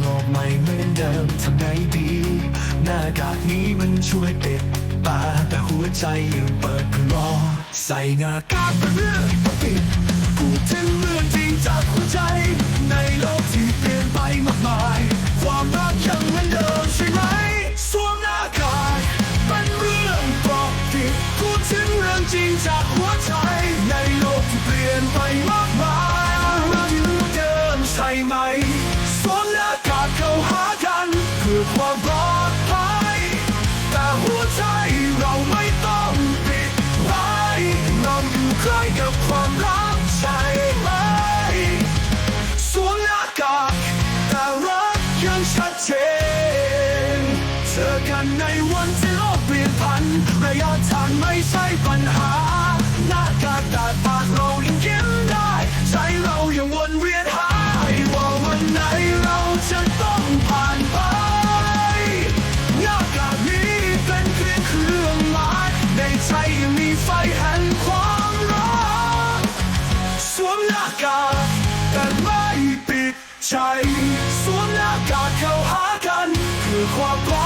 โลกไม่เหมือนเดิมทำไงดี หน้ากากนี้มันช่วยปิดตาแต่หัวใจยังเปิดเพื่อรอ ใส่หน้ากากเพื่อปิดกูเท ในวันที่โลกเปลี่ยนผัน ระยะทางไม่ใช่ปัญหา หน้ากากต่ปากเรายังยิ้มได้ ใจเรายังวนเวียนหาว่าวันไหนเราจะต้องผ่านไปหน้ากากนี้เป็นเพียงเครื่องหมายในใจยังมีไฟแห่งความรักสวมหน้ากากแต่ไม่ปิดใจ สวมหน้ากากเข้าหากันเพื่อความปล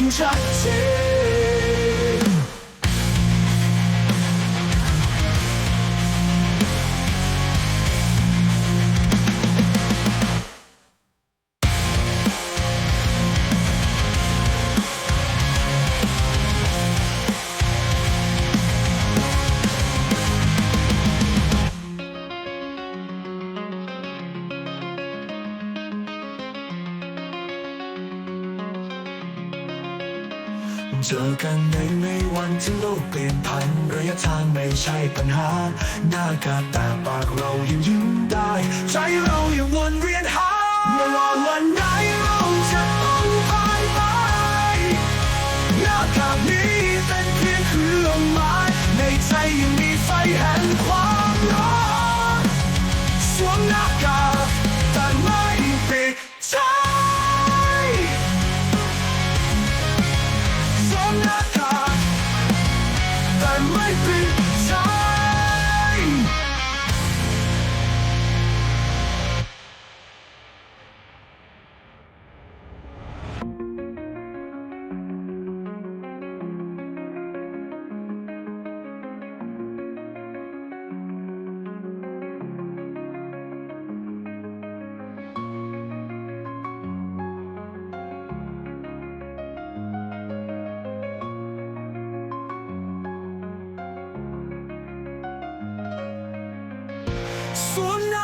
แต่ เจอกันในในวันที่โลกเปลี่ยนพันระยะทางไม่ใช่ปัญหาหน้ากากแต่ปากเรา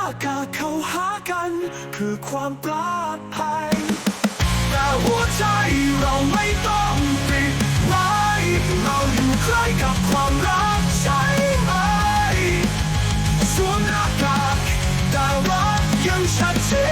ากากเข้าหากัน คือความปลอดภัย แต่หัวใจเราไม่ต้องปิดไว้เราอยู่ใกล้กับความรักใช่ไหมสวมหน้ากากแต่รักยังชัดเจน